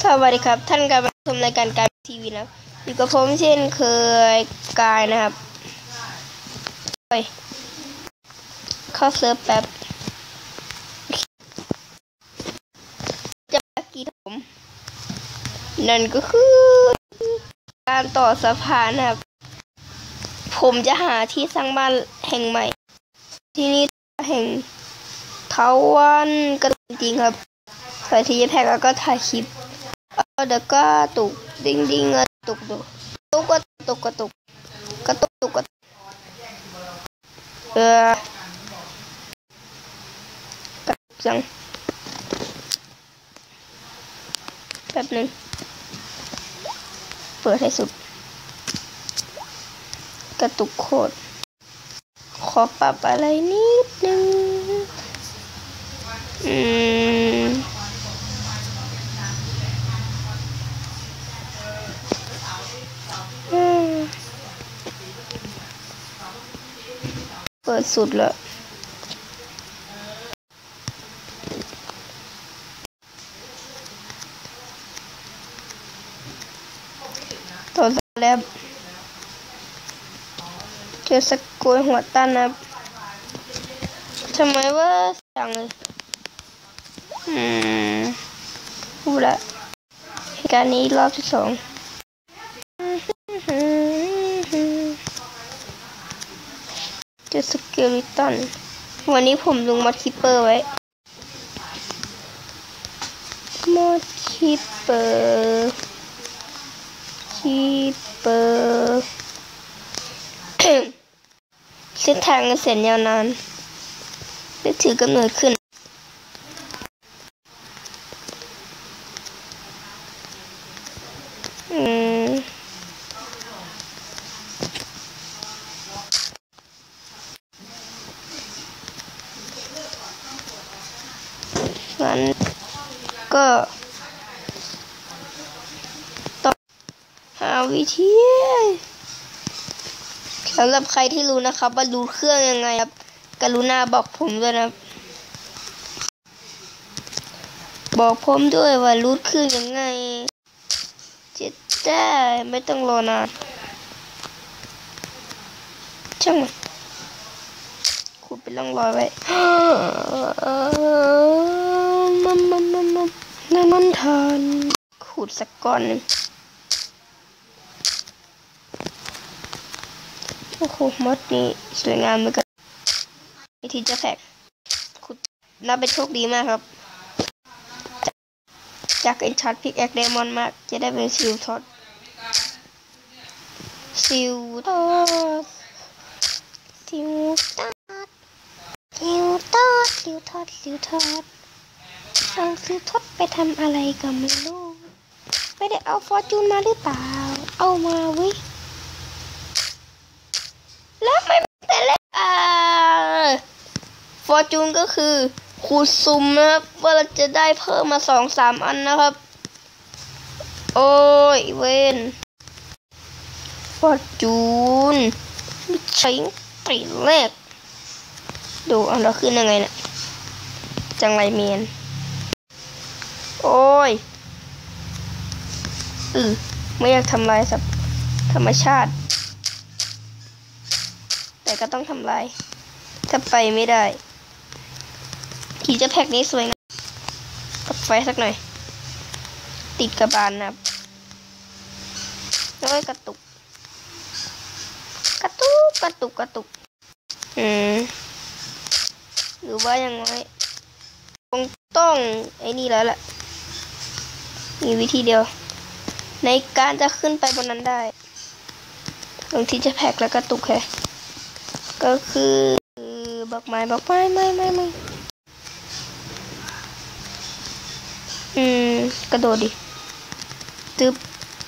สวัสดีครับ ท่านกำลังชมรายการการทีวีนะอยู่กับผมเช่นเคยกายนะครับไปเข้าเซิร์ฟแป๊บจะมากีผมนั่นก็คือ การต่อสะพานนะครับ ผมจะหาที่สร้างบ้านแห่งใหม่ ที่นี่แห่งเทาวันกระจริงครับใส่ทีแพ็กแล้ก็ถ่ายคลิป เออเดี๋ยวก็ตุกดิ้งดิ้งกระตุกตุกตุกกระตุกกระตุกกระตุกตุกกระตุกเออกระตุกจังแป๊บหนึ่งเปิดให้สุด กระตุกโคตรขอปรับอะไรนิดนึงอืม อืมิดสุดเลยตัวแล้วเจอสกุลหัวตันนะทำไมว่าสั่งเลยอืมพูดละเหตุการณ์นี้รอบที่สอง เจอสเกลิตันวันนี้ผมลงมอดคิปเปอร์ไว้มอดคิปเปอร์คิปเปอร์เส้นทางเส้นยาวนานได้ถือกำเนิดขึ้น อืม งั้นก็ต้อง หาวิธีสำหรับใครที่รู้นะครับ ว่ารู้เครื่องยังไงครับ กรุณาบอกผมด้วยนะครับบอกผมด้วยว่ารู้เครื่องยังไงจะได้ไม่ต้องรอนานช่างมันขุดเป็นร่องรอยไว้มันมันมันมันมันทานขุดสักก้อนหนึ่ง โอ้โหมดนี่สวยงามเหมือนกันวิธีจะแพ็กขุดนับเป็นโชคดีมากครับ จากเอ็นชาร์ดพิกแอคเดมอนมาก จะได้เป็นซิลทอดซิลทอดซิลทอดซิวทอดซิวทอดซิวทอดเอาซิวทอดไปทำอะไรก็ไม่รู้ไม่ได้เอาฟอร์จูนมาหรือเปล่า เอามาว้ยแล้ไม่แต่แรกอ่าฟอ ร์จูนก็คือขูดซุ่มนะครับว่าเราจะได้เพิ่มมาสองสามอันนะครับ โอ้ยเวนฟอร์จูนไม่ใช่ตีแรก ดูเอาเราขึ้นยังไงเนะี่ยจังไรเมียน โอ้ยอือไม่อยากทำลายสับธรรมชาติ แต่ก็ต้องทำลาย ถ้าไปไม่ได้ ขี่จะแพ็กนี้สวยนะกับไฟสักหน่อย ติดกระบาลนะครับแล้วก็กระตุก กระตุก กระตุก กระตุก อืมหรือว่ายังไงคงต้องไอ้นี่แล้วแหละ มีวิธีเดียว ในการจะขึ้นไปบนนั้นได้ตรงที่จะแพ็กแล้วก็ตุกแค่ก็คือบอกไม้บอกไม้ไม่ไม่ไม่ อืม กระโดดดิ ตึ๊บ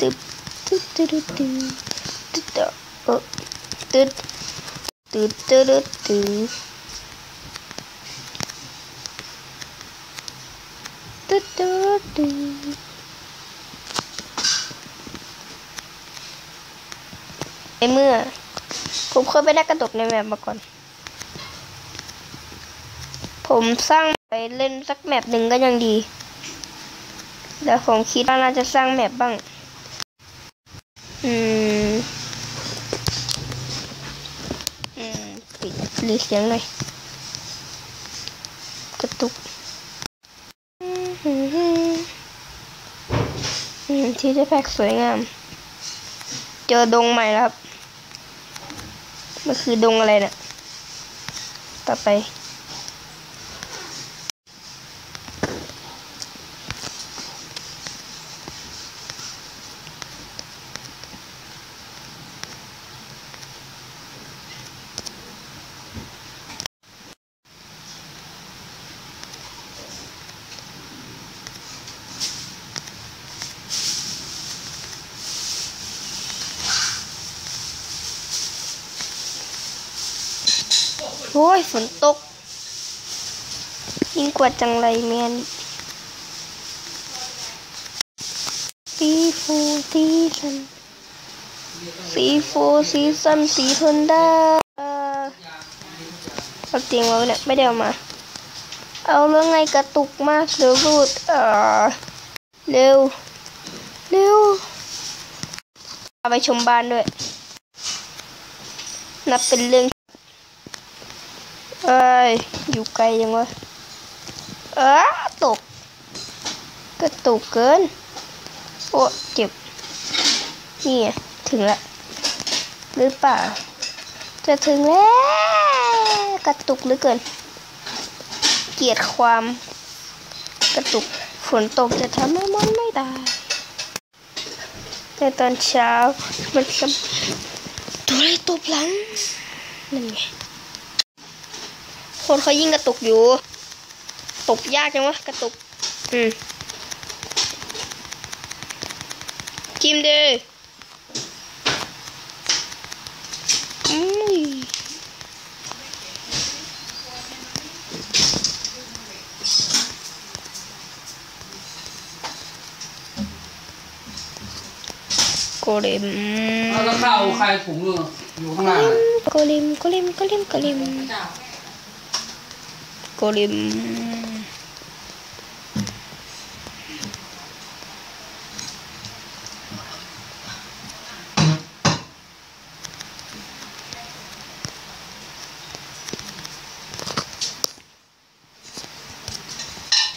ตึ๊บตึ๊บตึ๊บตึ๊บตึบตึบเออตึ๊บตึ๊บตึ๊บตึ๊บตึ๊ดตึ๊ดตึ๊ดในเมื่อ ผมเคยไปได้กระโดกในแมปมาก่อน ผมสร้างไปเล่นสักแมปหนึ่งก็ยังดี แล้วผมคิดว่าน่าจะสร้างแมปบ้าง อืม อืม ปิดรือเสียงหน่อยกระตุกอืมอืมที่จะแพ็กสวยงาม เจอดงใหม่แล้วครับ มันคือดงอะไรเนะี่ยต่อไป โอ้ยฝนตก ยิ่งกว่าจังไรเมียนซีฟูซีซันซีฟูซีซันสีทนได้เอาเตียงไว้เนี่ยไม่ได้เอามา เอาเรื่องไงกระตุกมากเร็วรูดเออเร็ว เร็วเอาไปชมบ้านด้วย นับเป็นเรื่อง เอ้ย อยู่ไกลยังวะเออตกก็ตกเกิน โอ้เจ็บ นี่ถึงละหรือเปล่า จะถึงแล้ว กระตุกหลือเกิน เกียดความ กระตุกฝนตกจะทำให้มันไม่ตายในตอนเช้ามันจะตัวอะไรตบหลังนั่นไง คนเขายิ่งกระตุกอยู่ ตกยากจังวะกระตุก อืมจิ้มดิอุ้ยโกเลมเอาแล้วข้าวใครถุงอยู่อยู่ข้างล่างอะโกเลมโกเลมโกเลมโกเลม โกเลม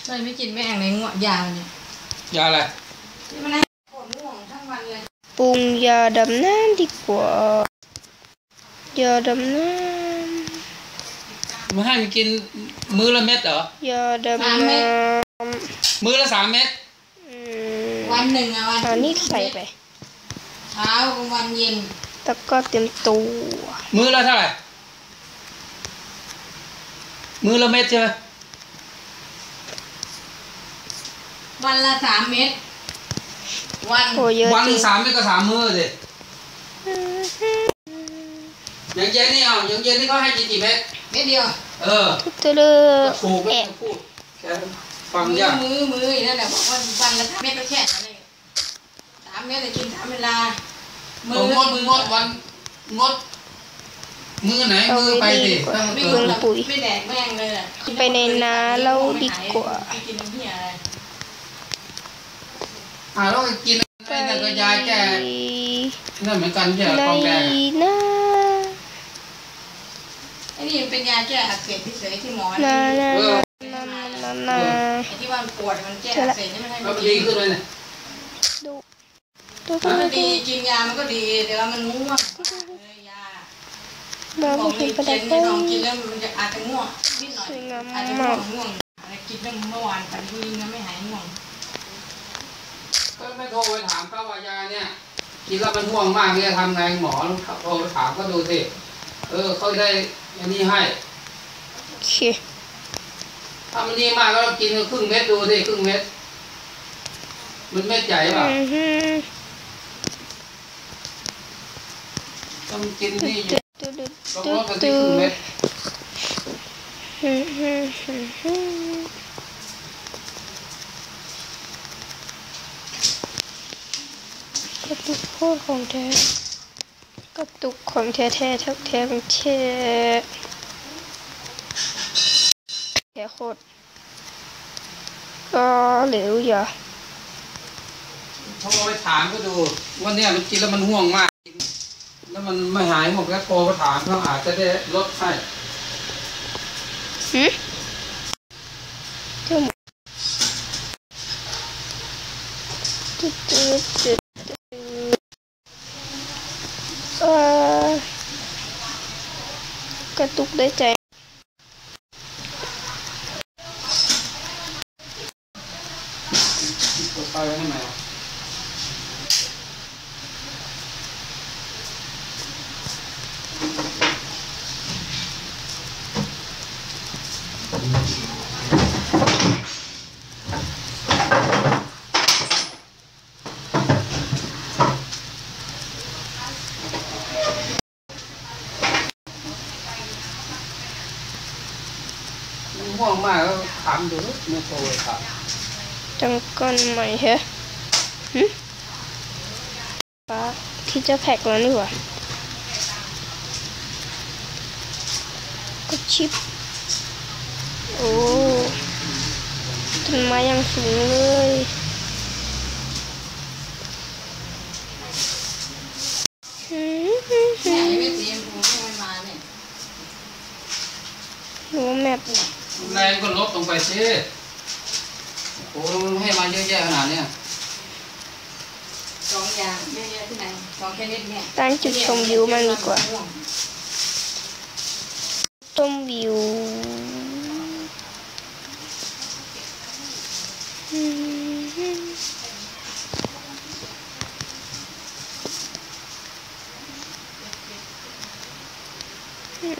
เลยไม่กินแม่งเลยง่วงยาวเนี่ยยาอะไรนี่มันให้ปวดง่วงทั้งวันเลยปรุงยาดำน้ำดีกว่ายาดำน้ มันให้มันกินมื้อละเม็ดเหรอำยาดำน้ำ มื้อละสามเม็ด อืมวันหนึ่งอะวันอันนี้ใส่ไป เช้ากลางวันเย็นแล้วก็เต็มตัวมื้อละเท่าไหร่ มื้อละเม็ดใช่ไหมวันละสามเม็ดวันโอ้เยอะวันหจรินึ่งงสามเม็ดก็สามมื้อสิอย่างเย็นนี่เอาอย่างเย็นนี่เขาให้กินกี่เม็ด เม็ดเดียว เออเจอเลยถูกไม่แอะต้องพูดแค่ฟังมือยากมือมืออีนั่นแหละบอกว่าวันละสามเม็ดก็แค่นั้นเองสามเม็ดแต่กินสามเวลา มืผมงดงดวันงดมื้อไหนมื้อไปสิถ้ามันไม่เกิกินนหรอกไม่แดกแม่งเลยอะไปในนาเราดีกว่าไม่กินน้ำเหี้ยอะไรอ่าแล้วก็กินไอ้นั่นก็ยาแก้นั่นเหมือนกันใช่ไหมในกองแดงอะ นาไอ้นี่มันเป็นยาแก้อักเสบเฉยๆที่หมอนาให้นาเออนานานาไอ้ที่ว่ามันปวดมันแก้อักเสบนี่มันให้แล้วมันมันดีขึ้นเลยเนี่ยดูดูมันก็ดูดีกินยามันก็ดีแต่ว่ามันง่วงเออยาเราบอกไม่มีเป็นประเจดับนเลลองกินยแล้วมันจะอาจจะง่วงนิดหน่อยสวยงามอาจจะมาง่วกงง่วงอะไรกินเมื่อวานแต่ที่กินแล้วไม่หายง่วงก็ไม่โทรไปถามเขาว่ายาเนี่ยกินแล้วมันห่วงมากเนี่ยทำไงหมอลองโทรไปถามก็ดูสิ เออเขาได้อันนี้ให้โอเคถ้ามันดีมากก็กินครึ่งเม็ดดูสิครึ่งเม็ด มันเม็ดใหญ่ป่ะอือฮึต้องกินนี่อยู่ดูดูต้องดูลดไปที่ดูครึ่งเม็ดอือฮึอือฮึกระตุกโคตรของแท้ กระตุกของแท้แท้แท้แท้ของแท้แท้โคตรก็เหลวอย่าโทรไปถามก็ดูว่าเนี่ยมันกินแล้วมันห่วงมาก แล้วมันไม่หายห่วงก็โทรไปถามเขาอาจจะได้ลดให้ หืมจุ่มจุดจุดจุดจุดเอ่ อกระตุกได้ใจ เปิดไฟไว้ทำไมวะ มันห่วงมากแล้วถามดูไม่โทรไปถาม จังก้อนใหม่เหรอหึป้าที่จะแพ็กแล้วนี่หว่าก็ชิป โอ้ต้นไม้ยังสูงเลยหืมหืมหืเนี่ยมยังไม่สีชมพูที่มันมาเนี่ยหนูว่าแมปแรงก็ลดลงไปสิ โอ้โหมันให้มาเยอะแยะขนาดเนี้ยสองอย่างเยอะๆที่ไหนสองแค่นิดเนี่ย ตั้งจุดชมวิวมันดีกว่า ต้มวิวอืม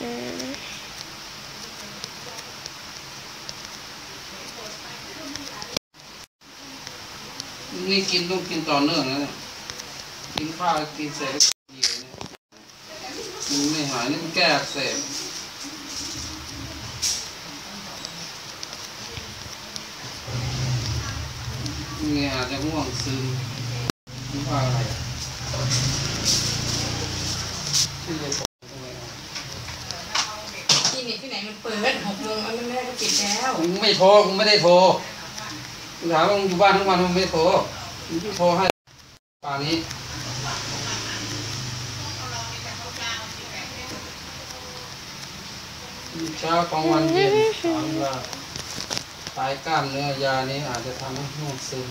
อืม นี่ กินต้องกินต่อเนื่องนะเนี่ยกินข้าวกินเสร็จก็กินเนี่ยมันไม่หายนี่มันแก้อักเสบนี่อาจจะง่วงซึมนี่ว่าอะไรอะที่จะบอกทำไมอะคลินิกที่ไหนมันเปิดหกโมงมันไม่ได้ก็ปิดแล้วมึงไม่โทรมึงไม่ได้โทรมึงถามว่ามึงอยู่บ้านทุกวันมึงไม่โทรมึง ที่โทรให้ป่านี้เช้ากลางวันเย็นสามเวลาตายกล้ามเนื้อยานี้อาจจะทำให้ห่วงซึม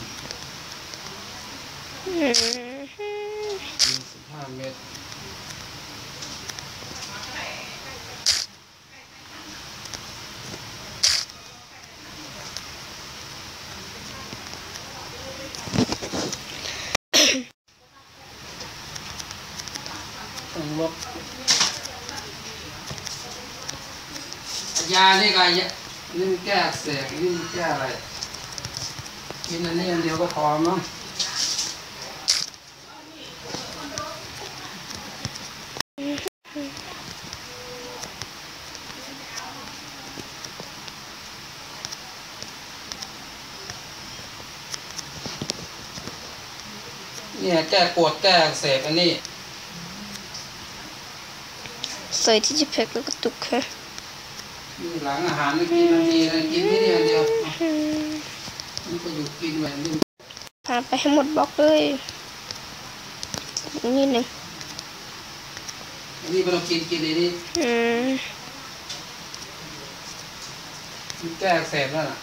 อืมมีสิบห้าเม็ด ต้องลดยานี่ไงยานี่แก้เสบนี่แก้อะไร กินอันนี้อันเดียวก็พอมั้งเนี่ยแก้ปวดแก้เสบอันนี้ ใส่ที่จะแพ็กแล้วก็ตุกค่ะนี่หลังอาหารนี่กินนาทีนะกินที่นี่อันเดียวอืมนี่ก็อยู่กินแบบนี้ผ่านไปให้หมดบล็อกเลยอีกนิดหนึ่งอันนี้ไม่ต้องกินกินอันนี้อืมมันแก้อักเสบแล้วน่ะ